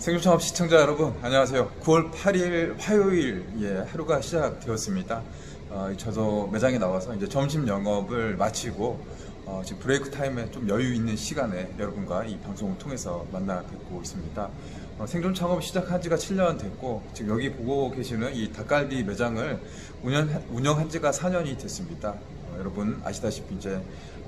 생존창업 시청자 여러분 안녕하세요. 9월 8일 화요일 예, 하루가 시작되었습니다. 어, 저도 매장에 나와서 이제 점심 영업을 마치고 어, 지금 브레이크 타임에 좀 여유 있는 시간에 여러분과 이 방송을 통해서 만나 뵙고 있습니다. 어, 생존 창업 시작한 지가 7년 됐고 지금 여기 보고 계시는 이 닭갈비 매장을 운영, 운영한 지가 4년이 됐습니다. 어, 여러분 아시다시피 이제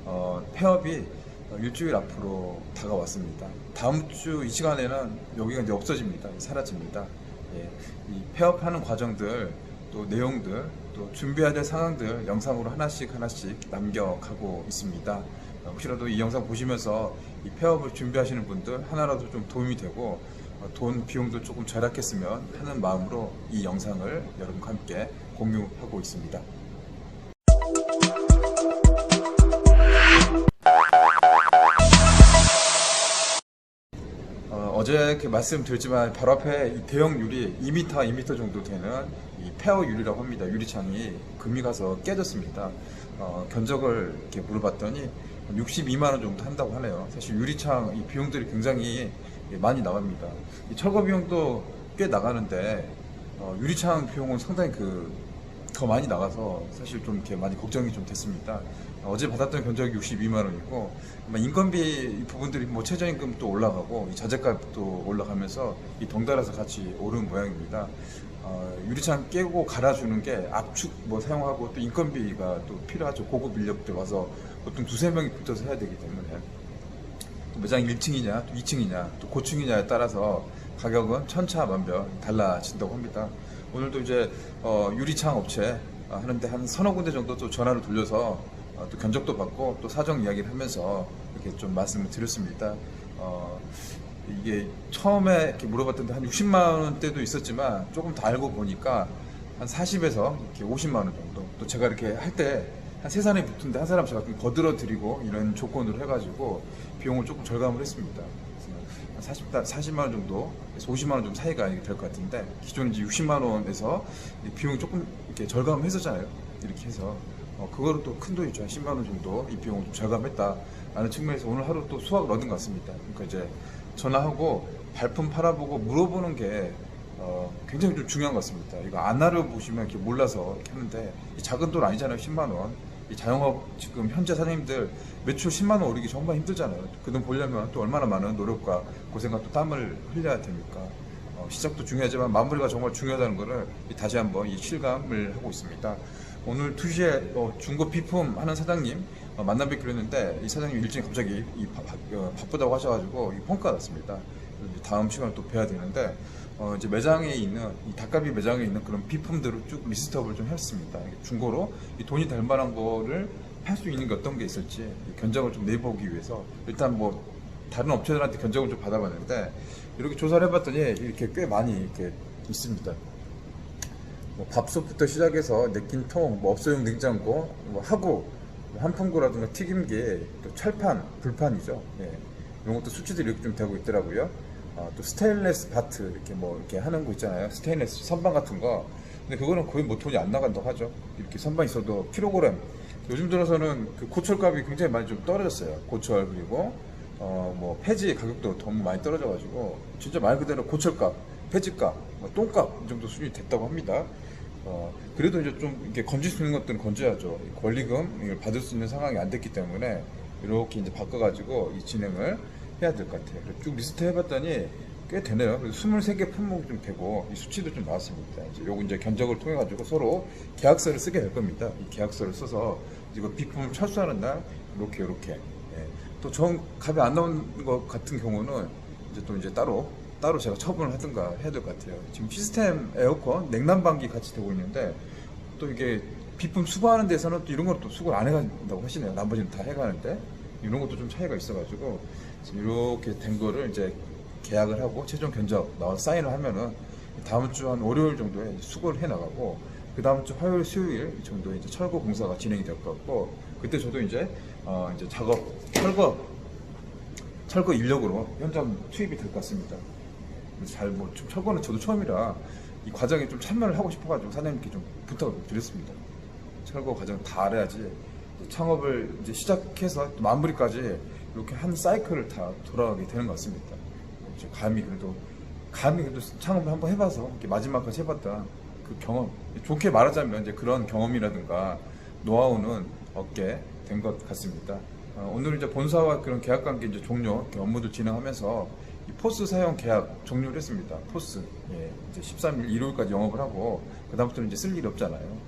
어, 폐업이 어, 일주일 앞으로 다가왔습니다. 다음 주 이 시간에는 여기가 이제 없어집니다. 사라집니다. 예, 이 폐업하는 과정들, 또 내용들, 또 준비해야 될 상황들 영상으로 하나씩 하나씩 남겨가고 있습니다. 어, 혹시라도 이 영상 보시면서 이 폐업을 준비하시는 분들 하나라도 좀 도움이 되고 어, 돈 비용도 조금 절약했으면 하는 마음으로 이 영상을 여러분과 함께 공유하고 있습니다. 어, 제 이렇게 말씀드렸지만 바로 앞에 이 대형 유리 2m, 2m 정도 되는 이 페어 유리라고 합니다. 유리창이 금이 가서 깨졌습니다. 어, 견적을 이렇게 물어봤더니 62만 원 정도 한다고 하네요. 사실 유리창 이 비용들이 굉장히 많이 나갑니다. 이 철거 비용도 꽤 나가는데 어, 유리창 비용은 상당히 그 더 많이 나가서 사실 좀 이렇게 많이 걱정이 좀 됐습니다. 어제 받았던 견적이 62만 원이고 인건비 부분들이 뭐 최저임금도 올라가고 이 자재값도 올라가면서 이 덩달아서 같이 오른 모양입니다. 어, 유리창 깨고 갈아주는 게 압축 뭐 사용하고 또 인건비가 또 필요하죠. 고급 인력들 와서 보통 두세 명이 붙어서 해야 되기 때문에 또 매장 1층이냐 또 2층이냐 또 고층이냐에 따라서 가격은 천차만별 달라진다고 합니다. 오늘도 이제 어, 유리창 업체 어, 하는데 한 서너 군데 정도 또 전화를 돌려서 어, 또 견적도 받고 또 사정 이야기를 하면서 이렇게 좀 말씀을 드렸습니다. 어, 이게 처음에 이렇게 물어봤던 데 한 60만 원대도 있었지만 조금 더 알고 보니까 한 40에서 이렇게 50만 원 정도. 또 제가 이렇게 할 때 한 세 사람이 붙은데 한 사람 제가 좀 거들어 드리고 이런 조건으로 해가지고 비용을 조금 절감을 했습니다. 한 40, 40만 원 정도에서 50만 원좀 차이가 될 것 같은데 기존 이제 60만 원에서 비용이 조금 이렇게 절감을 했었잖아요. 이렇게 해서 어, 그거로 또큰 돈이죠. 한 10만 원 정도 이 비용을 좀 절감했다 라는 측면에서 오늘 하루 또 수확을 얻은 것 같습니다. 그러니까 이제 전화하고 발품 팔아보고 물어보는 게 어, 굉장히 좀 중요한 것 같습니다. 이거 안 알아보시면 이렇게 몰라서 이렇게 하는데 이 작은 돈 아니잖아요. 10만 원. 이 자영업 지금 현재 사장님들 매출 10만 원 오르기 정말 힘들잖아요. 그 돈 보려면 또 얼마나 많은 노력과 고생과 또 땀을 흘려야 됩니까? 어, 시작도 중요하지만 마무리가 정말 중요하다는 것을 다시 한번 이 실감을 하고 있습니다. 오늘 2시에 어, 중고 비품 하는 사장님 어, 만나 뵙기로 했는데 이 사장님 일정이 갑자기 이 바, 어, 바쁘다고 하셔가지고 이 펑크가 났습니다. 다음 시간에 또 뵈야 되는데 어, 이제 매장에 있는 이 닭갈비 매장에 있는 그런 비품들을 쭉 리스트업을 좀 했습니다. 중고로 이 돈이 될 만한 거를 할 수 있는 게 어떤 게 있을지 이 견적을 좀 내보기 위해서 일단 뭐 다른 업체들한테 견적을 좀 받아봤는데 이렇게 조사를 해봤더니 이렇게 꽤 많이 이렇게 있습니다. 뭐 밥솥부터 시작해서 냅킨통, 뭐 업소용 냉장고, 뭐 하구, 뭐 한풍구라든가 튀김기, 또 철판, 불판이죠. 예. 이런 것도 수치들이 이렇게 좀 되고 있더라고요. 아, 또 스테인레스 바트 이렇게 뭐 이렇게 하는 거 있잖아요. 스테인레스 선반 같은 거. 근데 그거는 거의 뭐 돈이 안 나간다고 하죠. 이렇게 선반 있어도 킬로그램. 요즘 들어서는 그 고철값이 굉장히 많이 좀 떨어졌어요. 고철 그리고 어 뭐 폐지 가격도 너무 많이 떨어져가지고 진짜 말 그대로 고철값, 폐지값, 뭐 똥값 이 정도 수준이 됐다고 합니다. 어 그래도 이제 좀 이렇게 건질 수 있는 것들은 건져야죠. 이 권리금 이걸 받을 수 있는 상황이 안 됐기 때문에 이렇게 이제 바꿔가지고 이 진행을 해야 될 것 같아요. 쭉 리스트 해봤더니 꽤 되네요. 그래서 23개 품목이 좀 되고 이 수치도 좀 나왔습니다. 이제 요거 이제 견적을 통해 가지고 서로 계약서를 쓰게 될 겁니다. 이 계약서를 써서 이거 비품을 철수하는 날 이렇게 이렇게 예. 또정 값이 안 나오는 것 같은 경우는 이제 또 이제 따로 따로 제가 처분을 하든가 해야 될 것 같아요. 지금 시스템 에어컨 냉난방기 같이 되고 있는데 또 이게 비품 수거하는 데서는 또 이런 걸또 수거를 안 해간다고 하시네요. 나머지는 다 해가는데 이런 것도 좀 차이가 있어가지고 이렇게 된 거를 이제 계약을 하고 최종 견적 나와 서 사인을 하면은 다음 주 한 월요일 정도에 수거를 해 나가고 그 다음 주 화요일 수요일 정도에 이제 철거 공사가 진행이 될 것 같고 그때 저도 이제 어 이제 작업 철거 철거 인력으로 현장 투입이 될 것 같습니다. 잘뭐 철거는 저도 처음이라 이 과정에 좀 참여를 하고 싶어가지고 사장님께 좀 부탁을 드렸습니다. 철거 과정 다 알아야지 창업을 이제 시작해서 또 마무리까지 이렇게 한 사이클을 다 돌아가게 되는 것 같습니다. 감히 그래도 감히 그래도 창업을 한번 해봐서 이렇게 마지막까지 해봤다 그 경험 좋게 말하자면 이제 그런 경험이라든가 노하우는 얻게 된 것 같습니다. 어, 오늘 이제 본사와 그런 계약 관계 이제 종료 업무들 진행하면서 이 포스 사용 계약 종료를 했습니다. 포스 예, 이제 13일 일요일까지 영업을 하고 그다음부터는 이제 쓸 일이 없잖아요.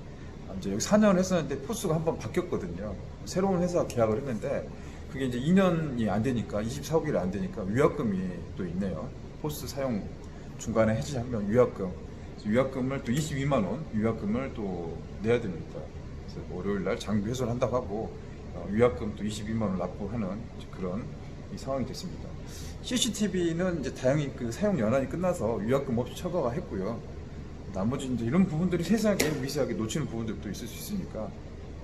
아, 이제 여기 4년을 했었는데 포스가 한 번 바뀌었거든요. 새로운 회사 계약을 했는데 그게 이제 2년이 안 되니까 24억일이 안 되니까 위약금이 또 있네요. 포스 사용 중간에 해지하면 위약금 위약금을 또 22만 원 위약금을 또 내야 됩니다. 그래서 월요일 날 장비 회수를 한다고 하고 어, 위약금 또 22만 원 납부하는 그런 이 상황이 됐습니다. CCTV는 이제 다행히 그 사용 연한이 끝나서 위약금 없이 처가가 했고요. 나머지 이제 이런 부분들이 세상에 미세하게 놓치는 부분들도 있을 수 있으니까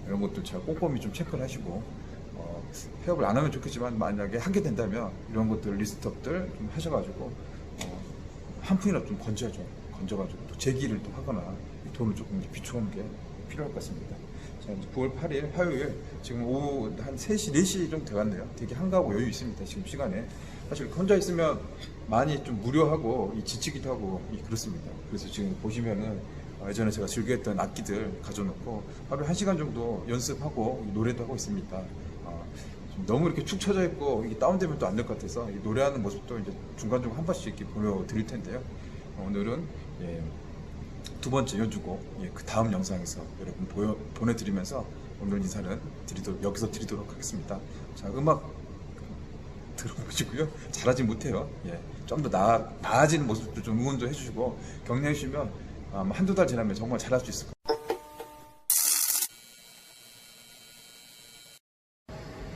이런 것들 잘 꼼꼼히 좀 체크를 하시고 어, 폐업을 안 하면 좋겠지만 만약에 하게 된다면 이런 것들 리스트업들 좀 하셔가지고 어, 한 푼이라도 좀 건져야죠. 건져가지고 또 재기를 또 하거나 이 돈을 조금 비축하는 게 필요할 것 같습니다. 자, 이제 9월 8일 화요일 지금 오후 한 3시, 4시 정도 돼갔네요. 되게 한가하고 여유 있습니다. 지금 시간에. 사실 혼자 있으면 많이 좀 무료하고 이 지치기도 하고 이 그렇습니다. 그래서 지금 보시면은 어, 예전에 제가 즐겨했던 악기들 가져놓고 하루에 한 시간 정도 연습하고 이 노래도 하고 있습니다. 어, 좀 너무 이렇게 축 처져 있고 이게 다운되면 또 안 될 것 같아서 이 노래하는 모습도 이제 중간중간 한 번씩 이렇게 보여드릴 텐데요. 어, 오늘은 예, 두 번째 연주곡 예, 그 다음 영상에서 여러분 보여, 보내드리면서 오늘 인사는 드리도, 여기서 드리도록 하겠습니다. 자 음악 들어보시고요. 잘하지 못해요. 예, 좀 더 나아, 나아지는 모습도 좀 응원 도 해주시고 격려해 주시면 아마 한두 달 지나면 정말 잘할 수 있을 거예요.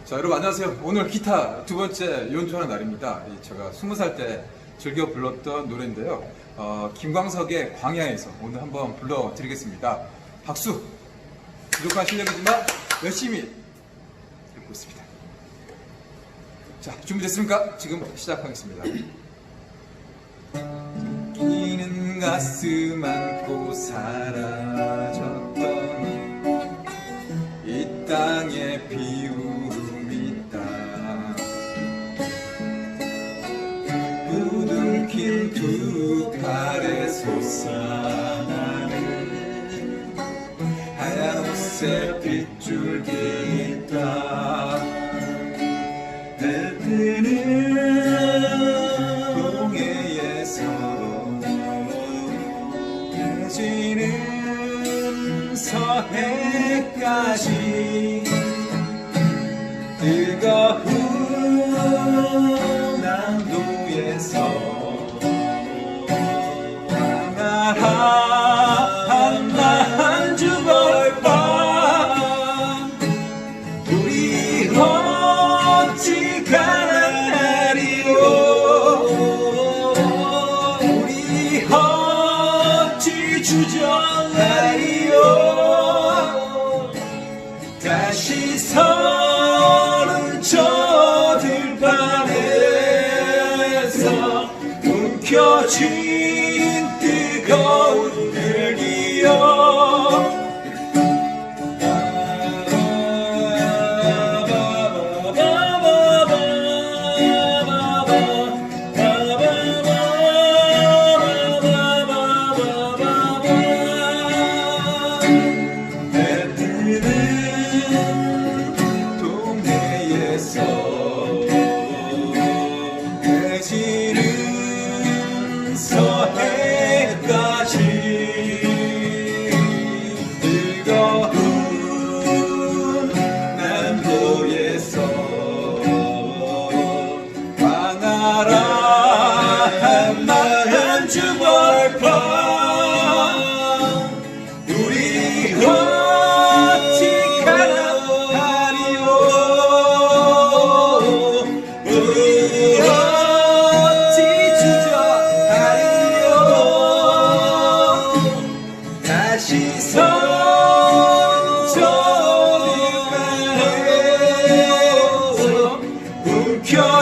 자 여러분 안녕하세요. 오늘 기타 두 번째 연주하는 날입니다. 이 제가 스무 살때 즐겨 불렀던 노래인데요. 어, 김광석의 광야에서 오늘 한번 불러드리겠습니다. 박수! 부족한 실력이지만 열심히 듣고 있습니다. 자 준비됐습니까? 지금 시작하겠습니다. 끼는 가슴 안고 사라졌던 이 땅에 비울 팔에 솟아나는 하얀 옷에 빗줄기 있다 한 한주 벌밤. 우리 어찌 가는 날이오? 우리 어찌 주저날이오? 다시 서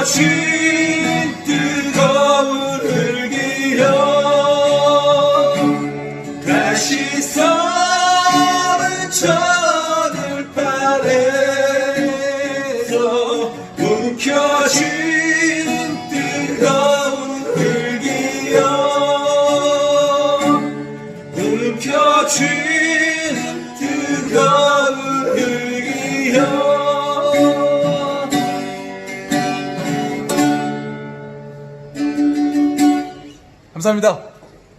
Очі. 감사합니다.